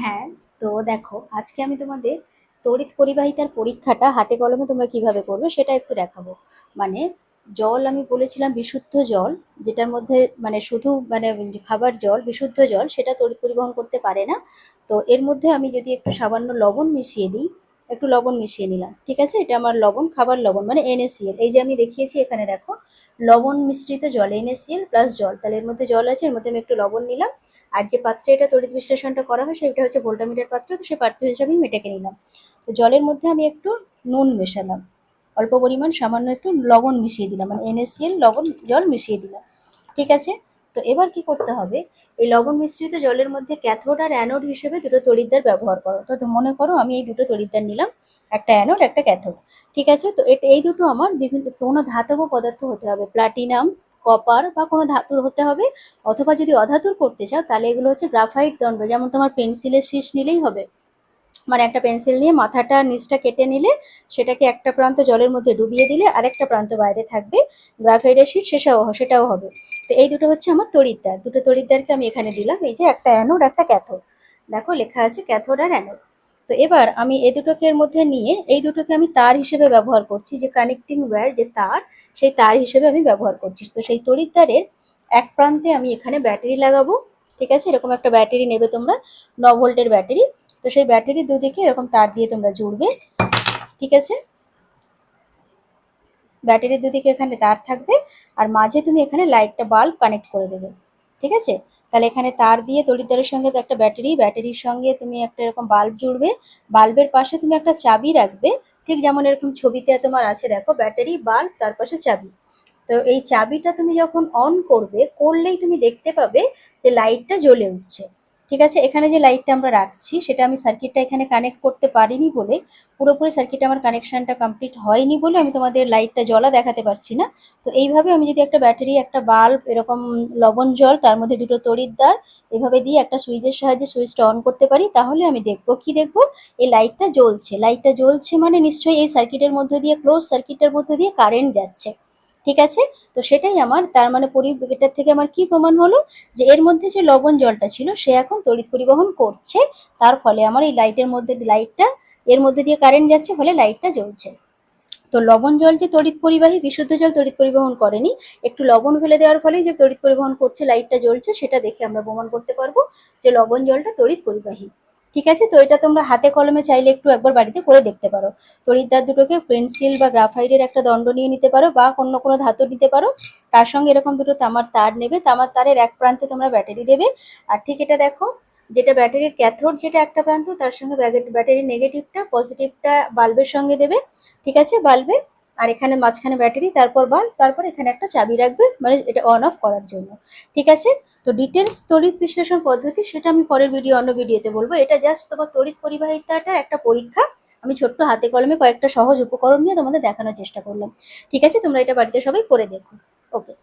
হ্যাঁ তো দেখো, আজকে আমি তোমাদের তড়িৎ পরিবাহিতার পরীক্ষাটা হাতে কলমে তোমরা কীভাবে করবে সেটা একটু দেখাবো। মানে জল আমি বলেছিলাম বিশুদ্ধ জল, যেটার মধ্যে মানে শুধু মানে খাবার জল, বিশুদ্ধ জল, সেটা তড়িৎ পরিবহন করতে পারে না। তো এর মধ্যে আমি যদি একটু সামান্য লবণ মিশিয়ে দিই একটু লবণ মিশিয়ে নিলাম, ঠিক আছে? এটা আমার লবণ, খাবার লবণ মানে এনএসিএল এই যে আমি দেখিয়েছি এখানে, দেখো, লবণ মিশ্রিত জল এনএসিএল প্লাস জল। তাহলে এর মধ্যে জল আছে, এর মধ্যে আমি একটু লবণ নিলাম। আর যে পাত্রে এটা তড়িৎ বিশ্লেষণটা করা হয়, সেটা হচ্ছে ভোল্টামিটার পাত্র, তো সেই পাত্র হিসাবেই আমি এটাকে নিলাম। তো জলের মধ্যে আমি একটু নুন মেশালাম। অল্প পরিমাণ সামান্য একটু লবণ মিশিয়ে দিলাম মানে এনএসিএল লবণ, জল মিশিয়ে দিলাম, ঠিক আছে? তো এবার কি করতে হবে? এই লবণ মিশ্রিত জলের মধ্যে ক্যাথোড আর অ্যানোড হিসেবে দুটো তড়িৎদ্বার ব্যবহার করো। তো মনে করো আমি এই দুটো তড়িৎদ্বার নিলাম, একটা অ্যানোড, একটা ক্যাথোড। ঠিক আছে? তো এটা এই দুটো আমার বিভিন্ন, কোনো ধাতব পদার্থ হতে হবে। প্লাটিনাম, কপার বা কোনো ধাতুর হতে হবে। অথবা যদি অধাতুর করতে চাও, তাহলে এগুলো হচ্ছে গ্রাফাইট দণ্ড, যেমন তোমার পেন্সিলের শীষ নিলেই হবে। মানে একটা পেন্সিল নিয়ে মাথাটা, নিচটা কেটে নিলে সেটাকে একটা প্রান্ত জলের মধ্যে ডুবিয়ে দিলে আরেকটা প্রান্ত বাইরে থাকবে। গ্রাফাইটের শীট সেটাও সেটাও হবে। তো এই দুটো হচ্ছে আমার তড়িৎদ্বার। দুটো তড়িৎদ্বারকে আমি এখানে দিলাম। এই যে একটা অ্যানোড একটা ক্যাথোড দেখো, লেখা আছে ক্যাথোড আর অ্যানোড তো এবার আমি এই দুটোকে এর মধ্যে নিয়ে, এই দুটোকে আমি তার হিসেবে ব্যবহার করছি, যে কানেক্টিং ওয়্যার যে তার, সেই তার হিসেবে আমি ব্যবহার করছি। তো সেই তড়িৎদ্বারের এক প্রান্তে আমি এখানে ব্যাটারি লাগাবো, ঠিক আছে? এরকম একটা ব্যাটারি নেবে তোমরা ন ভোল্টের ব্যাটারি। তো সেই ব্যাটারির দুদিকে এরকম তার দিয়ে তোমরা জুড়বে, ঠিক আছে? ব্যাটারির দুদিকে এখানে তার থাকবে, আর মাঝে তুমি এখানে লাইটটা বাল্ব কানেক্ট করে দেবে, ঠিক আছে? তাহলে এখানে তার দিয়ে তড়িৎদ্বারের সঙ্গে তো একটা ব্যাটারি, ব্যাটারির সঙ্গে তুমি একটা এরকম বাল্ব জুড়বে, বাল্বের পাশে তুমি একটা চাবি রাখবে, ঠিক যেমন এরকম ছবিতে তোমার আছে, দেখো ব্যাটারি, বাল্ব, তার পাশে চাবি। তো এই চাবিটা তুমি যখন অন করবে, করলেই তুমি দেখতে পাবে যে লাইটটা জ্বলে উঠছে। ঠিক আছে? এখানে যে লাইটটা আমরা রাখছি, সেটা আমি সার্কিটটা এখানে কানেক্ট করতে পারিনি বলে, পুরোপুরি সার্কিট আমার কানেকশনটা কমপ্লিট হয়নি বলে আমি তোমাদের লাইটটা জ্বলা দেখাতে পারছি না। তো এইভাবে আমি যদি একটা ব্যাটারি একটা বাল্ব এরকম লবণ জল, তার মধ্যে দুটো তড়িৎদ্বার এভাবে দিয়ে একটা সুইচের সাহায্যে সুইচটা অন করতে পারি, তাহলে আমি দেখব কি দেখব? এই লাইটটা জ্বলছে। লাইটটা জ্বলছে মানে নিশ্চয়ই এই সার্কিটের মধ্যে দিয়ে ক্লোজ সার্কিটের মধ্যে দিয়ে কারেন্ট যাচ্ছে। ঠিক আছে? তো সেটাই আমার, তার মানে এটার থেকে আমার কি প্রমাণ হলো? যে এর মধ্যে যে লবণ জলটা ছিল, সে এখন তড়িৎ পরিবহন করছে। তার ফলে আমার এই লাইটের মধ্যে লাইটটা এর মধ্যে দিয়ে কারেন্ট যাচ্ছে, ফলে লাইটটা জ্বলছে। তো লবণ জল যে তড়িৎ পরিবাহী, বিশুদ্ধ জল তড়িৎ পরিবহন করেনি, একটু লবণ ফেলে দেওয়ার ফলে যে তড়িৎ পরিবহন করছে লাইটটা জ্বলছে, সেটা দেখে আমরা প্রমাণ করতে পারব যে লবণ জলটা তড়িৎ পরিবাহী। ঠিক আছে? তো এটা তোমরা হাতে কলমে চাইলে একটু একবার বাড়িতে করে দেখতে পারো। তড়িৎদ্বার দুটোকে পেন্সিল বা গ্রাফাইটের একটা দণ্ড নিয়ে নিতে পারো বা অন্য কোনো ধাতু নিতে পারো। তার সঙ্গে এরকম দুটো তামার তার নেবে। তামার তারের এক প্রান্তে তোমরা ব্যাটারি দেবে। আর ঠিক এটা দেখো, যেটা ব্যাটারির ক্যাথোড, যেটা একটা প্রান্ত, তার সঙ্গে ব্যাটারির নেগেটিভটা পজিটিভটা বাল্বের সঙ্গে দেবে। ঠিক আছে? বাল্বে আর এখানে মাঝখানে ব্যাটারি তারপর বাল্ব তারপর এখানে একটা চাবি রাখবে মানে এটা অন অফ করার জন্য। ঠিক আছে? তো ডিটেলস তড়িৎ বিশ্লেষণ পদ্ধতি, সেটা আমি পরের ভিডিও অন্য ভিডিওতে বলব। এটা জাস্ট তোমার তড়িৎ পরিবাহিতাটা একটা পরীক্ষা। আমি ছোট্ট হাতে কলমে কয়েকটা সহজ উপকরণ নিয়ে তোমাদের দেখানোর চেষ্টা করলাম। ঠিক আছে? তোমরা এটা বাড়িতে সবাই করে দেখো। ওকে